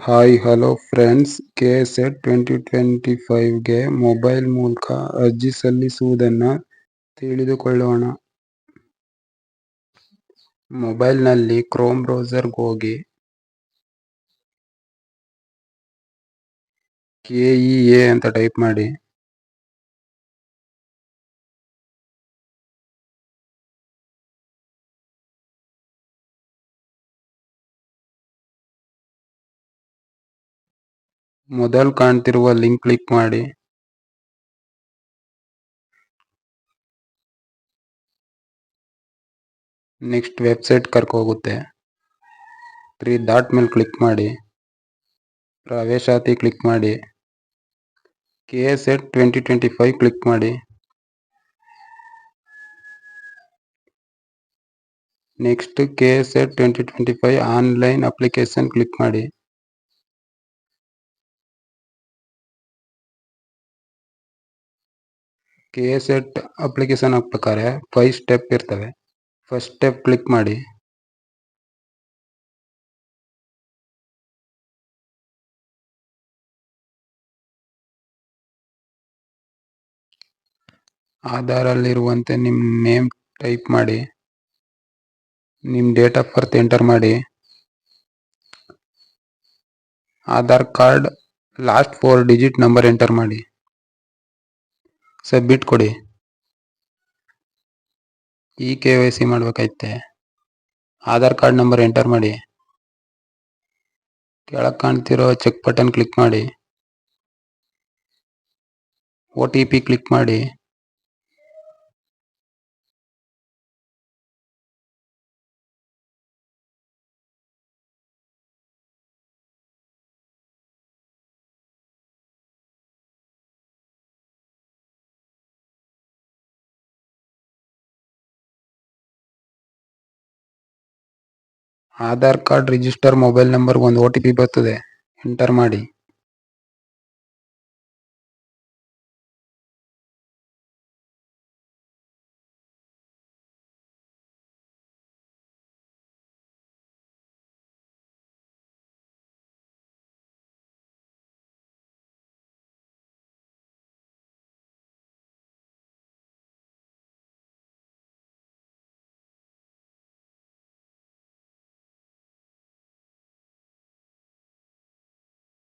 Hi hello friends K S ET twenty twenty ಫೈವ್ಗೆ mobile ಮೂಲಕ ಅರ್ಜಿ ಸಲ್ಲಿಸುವುದನ್ನು ತಿಳಿದುಕೊಳ್ಳೋಣ. ಮೊಬೈಲ್ನಲ್ಲಿ ಕ್ರೋಮ್ ಬ್ರೌಸರ್ಗೆ ಹೋಗಿ ಕೆ ಇ ಎ ಅಂತ ಟೈಪ್ ಮಾಡಿ. ಮೊದಲು ಕಾಣ್ತಿರುವ ಲಿಂಕ್ ಕ್ಲಿಕ್ ಮಾಡಿ. ನೆಕ್ಸ್ಟ್ ವೆಬ್ಸೈಟ್ ಕರ್ಕೋಗುತ್ತೆ ತ್ರೀ ಡಾಟ್ ಮೇಲೆ ಕ್ಲಿಕ್ ಮಾಡಿ. ಪ್ರವೇಶಾತಿ ಕ್ಲಿಕ್ ಮಾಡಿ. K S ET twenty twenty five click ಮಾಡಿ. Next K S ET twenty twenty five online application click ಮಾಡಿ. ಕೆ ಎಸ್ ಎಟ್ ಅಪ್ಲಿಕೇಶನ್ ಹಾಕ್ಬೇಕಾದ್ರೆ ಫೈವ್ ಸ್ಟೆಪ್ ಇರ್ತವೆ. ಫಸ್ಟ್ ಸ್ಟೆಪ್ ಕ್ಲಿಕ್ ಮಾಡಿ. ಆಧಾರಲ್ಲಿರುವಂತೆ ನಿಮ್ಮ ನೇಮ್ ಟೈಪ್ ಮಾಡಿ. ನಿಮ್ಮ ಡೇಟ್ ಆಫ್ ಬರ್ತ್ ಎಂಟರ್ ಮಾಡಿ. Aadhaar card last four digit number enter ಮಾಡಿ. ಸಬ್ಮಿಟ್ ಕೊಡಿ. ಇ ಕೆ ವೈ ಸಿ ಮಾಡ್ಬೇಕೈತೆ ಆಧಾರ್ ಕಾರ್ಡ್ ನಂಬರ್ ಎಂಟರ್ ಮಾಡಿ. ಕೆಳಗೆ ಕಾಣ್ತಿರೋ ಚೆಕ್ ಬಟನ್ ಕ್ಲಿಕ್ ಮಾಡಿ. ಒ ಟಿ ಪಿ ಕ್ಲಿಕ್ ಮಾಡಿ. Aadhaar card register mobile number ಒಂದು O T P ಬರ್ತದೆ. ಎಂಟರ್ ಮಾಡಿ.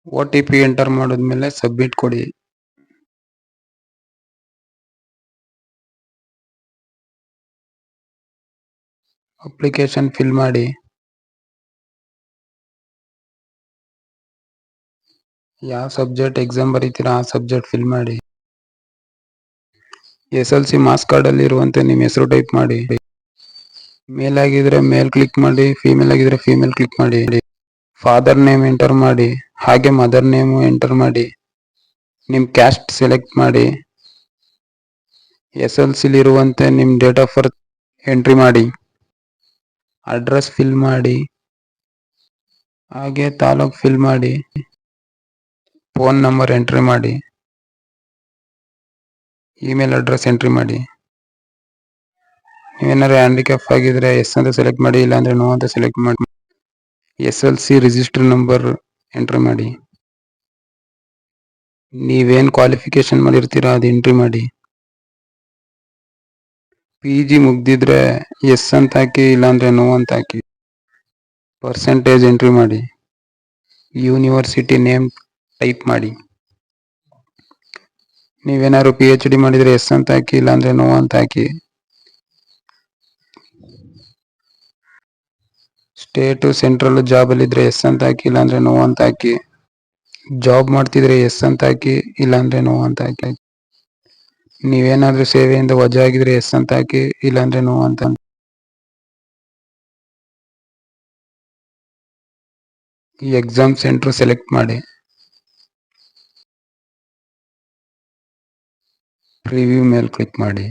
ಒ ಟಿ ಪಿ ಎಂಟರ್ ಮಾಡಿದ್ಮೇಲೆ ಸಬ್ಮಿಟ್ ಕೊಡಿ. ಅಪ್ಲಿಕೇಶನ್ ಫಿಲ್ ಮಾಡಿ. ಯಾವ ಸಬ್ಜೆಕ್ಟ್ ಎಕ್ಸಾಮ್ ಬರೀತೀರಾ ಆ ಸಬ್ಜೆಕ್ಟ್ ಫಿಲ್ ಮಾಡಿ. S L C marks card ಅಲ್ಲಿ ಇರುವಂತೆ ನಿಮ್ಮ ಹೆಸರು ಟೈಪ್ ಮಾಡಿ. ಮೇಲ್ ಆಗಿದ್ರೆ ಮೇಲ್ ಕ್ಲಿಕ್ ಮಾಡಿ ಫಿಮೇಲ್ ಆಗಿದ್ರೆ ಫಿಮೇಲ್ ಕ್ಲಿಕ್ ಮಾಡಿ. ಫಾದರ್ ನೇಮ್ ಎಂಟರ್ ಮಾಡಿ, ಹಾಗೆ ಮದರ್ ನೇಮು ಎಂಟರ್ ಮಾಡಿ ನಿಮ್ಮ ಕ್ಯಾಸ್ಟ್ ಸೆಲೆಕ್ಟ್ ಮಾಡಿ ಎಸ್ ಎಲ್ ಸಿಲಿ ಇರುವಂತೆ ನಿಮ್ ಡೇಟ್ ಆಫ್ ಬರ್ತ್ ಎಂಟ್ರಿ ಮಾಡಿ ಅಡ್ರೆಸ್ ಫಿಲ್ ಮಾಡಿ, ಹಾಗೆ ತಾಲೂಕ್ ಫಿಲ್ ಮಾಡಿ ಫೋನ್ ನಂಬರ್ ಎಂಟ್ರಿ ಮಾಡಿ ಇಮೇಲ್ ಅಡ್ರೆಸ್ ಎಂಟ್ರಿ ಮಾಡಿ. ನೀವೇನಾದ್ರು ಹ್ಯಾಂಡಿಕ್ಯಾಪ್ ಆಗಿದ್ರೆ ಎಸ್ ಅಂತ ಸೆಲೆಕ್ಟ್ ಮಾಡಿ, ಇಲ್ಲಾಂದ್ರೆ ನೋ ಅಂತ ಸೆಲೆಕ್ಟ್ ಮಾಡಿ. S L C register number entry ಮಾಡಿ. ನೀವೇನ್ ಕ್ವಾಲಿಫಿಕೇಶನ್ ಮಾಡಿರ್ತೀರಾ ಅದು ಎಂಟ್ರಿ ಮಾಡಿ. ಪಿ ಜಿ ಮುಗ್ದಿದ್ರೆ ಎಸ್ ಅಂತ ಹಾಕಿ, ಇಲ್ಲಾಂದ್ರೆ ನೋ ಅಂತ ಹಾಕಿ ಪರ್ಸೆಂಟೇಜ್ ಎಂಟ್ರಿ ಮಾಡಿ. ಯೂನಿವರ್ಸಿಟಿ ನೇಮ್ ಟೈಪ್ ಮಾಡಿ. ನೀವೇನಾದ್ರು ಪಿ ಎಚ್ ಡಿ ಮಾಡಿದರೆ ಎಸ್ ಅಂತ ಹಾಕಿ, ಇಲ್ಲಾಂದ್ರೆ ನೋ ಅಂತ ಹಾಕಿ ಸ್ಟೇಟು ಸೆಂಟ್ರಲ್ ಜಾಬ್ ಅಲ್ಲಿ ಇದ್ರೆ ಎಸ್ ಅಂತ ಹಾಕಿ, ಇಲ್ಲಾಂದ್ರೆ ನೋ ಅಂತ ಹಾಕಿ. ಜಾಬ್ ಮಾಡ್ತಿದ್ರೆ ಎಸ್ ಅಂತ ಹಾಕಿ, ಇಲ್ಲಾಂದ್ರೆ ನೋ ಅಂತ ಹಾಕಿ. ನೀವೇನಾದ್ರೂ ಸೇವೆಯಿಂದ ವಜಾ ಆಗಿದ್ರೆ ಎಸ್ ಅಂತ ಹಾಕಿ, ಇಲ್ಲಾಂದ್ರೆ ನೋ ಅಂತ ಎಕ್ಸಾಮ್ ಸೆಂಟರ್ ಸೆಲೆಕ್ಟ್ ಮಾಡಿ. ಪ್ರಿವ್ಯೂ ಮೇಲೆ ಕ್ಲಿಕ್ ಮಾಡಿ.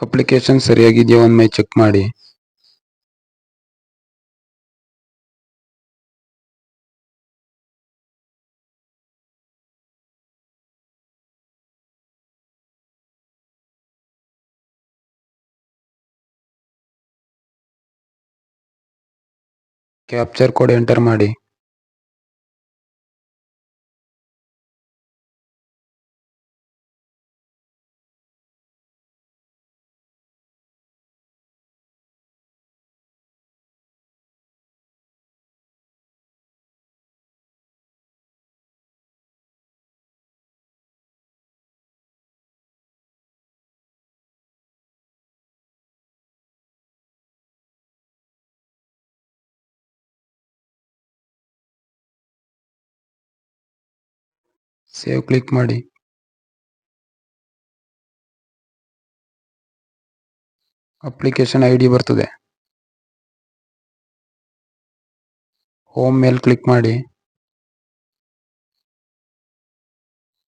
ಅಪ್ಲಿಕೇಶನ್ ಸರಿಯಾಗಿದೆಯಾ ಒಮ್ಮೆ ಚೆಕ್ ಮಾಡಿ. ಕ್ಯಾಪ್ಚರ್ ಕೋಡ್ ಎಂಟರ್ ಮಾಡಿ. ಸೇವ್ ಕ್ಲಿಕ್ ಮಾಡಿ. ಅಪ್ಲಿಕೇಶನ್ ಐ ಡಿ ಬರ್ತದೆ. ಹೋಮ್ ಮೇಲೆ ಕ್ಲಿಕ್ ಮಾಡಿ.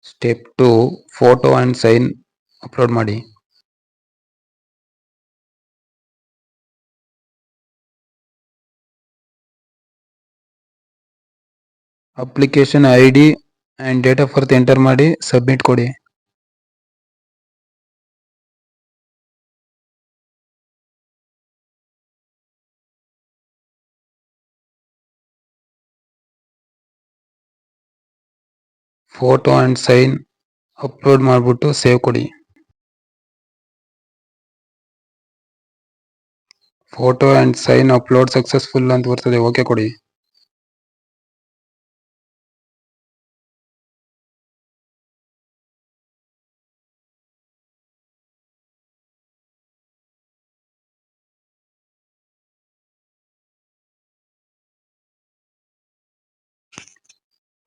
Step two photo and sign upload ಮಾಡಿ. Application I D and date of birth enter ಮಾಡಿ ಸಬ್ಮಿಟ್ ಕೊಡಿ. ಫೋಟೋ ಆ್ಯಂಡ್ ಸೈನ್ ಅಪ್ಲೋಡ್ ಮಾಡಿಬಿಟ್ಟು ಸೇವ್ ಕೊಡಿ. Photo and sign upload successful ಅಂತ ಬರ್ತದೆ ಓಕೆ ಕೊಡಿ.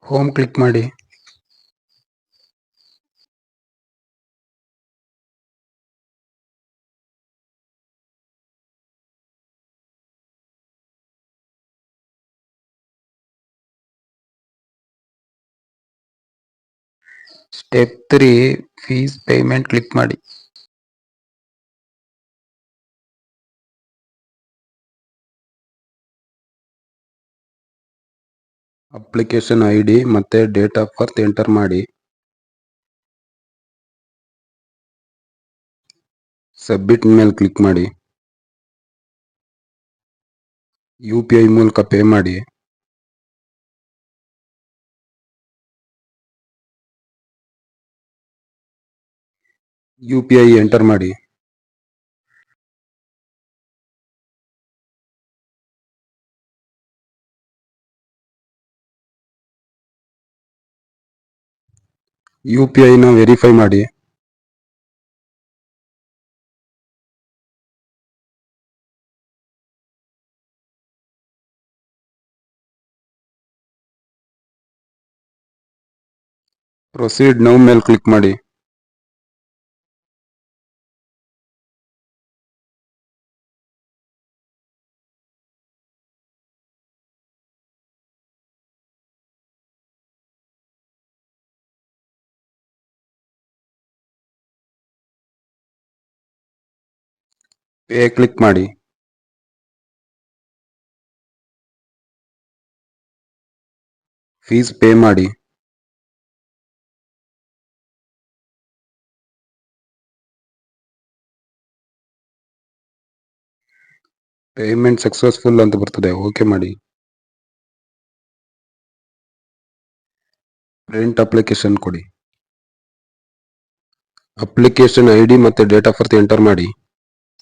ಹೋಮ್ ಕ್ಲಿಕ್ ಮಾಡಿ. Step three fees payment click ಮಾಡಿ. ಅಪ್ಲಿಕೇಶನ್ ಐ ಡಿ ಮತ್ತೆ ಡೇಟ್ ಆಫ್ ಬರ್ತ್ ಎಂಟರ್ ಮಾಡಿ. ಸಬ್ಮಿಟ್ ಮೇಲೆ ಕ್ಲಿಕ್ ಮಾಡಿ. ಯು ಪಿ ಐ ಮೂಲಕ ಪೇ ಮಾಡಿ. ಯು ಪಿ ಐ ಎಂಟರ್ ಮಾಡಿ. ಯು ಪಿ ಐನ ವೆರಿಫೈ ಮಾಡಿ. ಪ್ರೊಸೀಡ್ ನೌ ಮೇಲೆ ಕ್ಲಿಕ್ ಮಾಡಿ. ಪೇ ಕ್ಲಿಕ್ ಮಾಡಿ. ಫೀಸ್ ಪೇ ಮಾಡಿ. ಪೇಮೆಂಟ್ ಸಕ್ಸಸ್ಫುಲ್ ಅಂತ ಬರ್ತದೆ, ಓಕೆ ಮಾಡಿ. ಪ್ರಿಂಟ್ ಅಪ್ಲಿಕೇಶನ್ ಕೊಡಿ. ಅಪ್ಲಿಕೇಶನ್ ಐ ಡಿ ಮತ್ತೆ ಡೇಟ್ ಆಫ್ ಬರ್ತ್ ಎಂಟರ್ ಮಾಡಿ.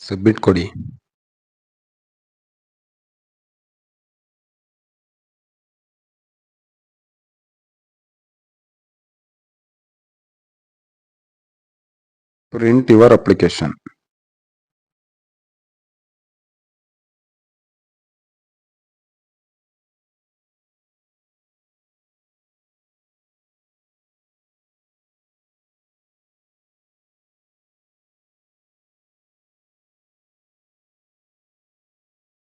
ಸಬ್ಮಿಟ್ ಕೊಡಿ ಪ್ರಿಂಟ್ ಯುವರ್ ಅಪ್ಲಿಕೇಶನ್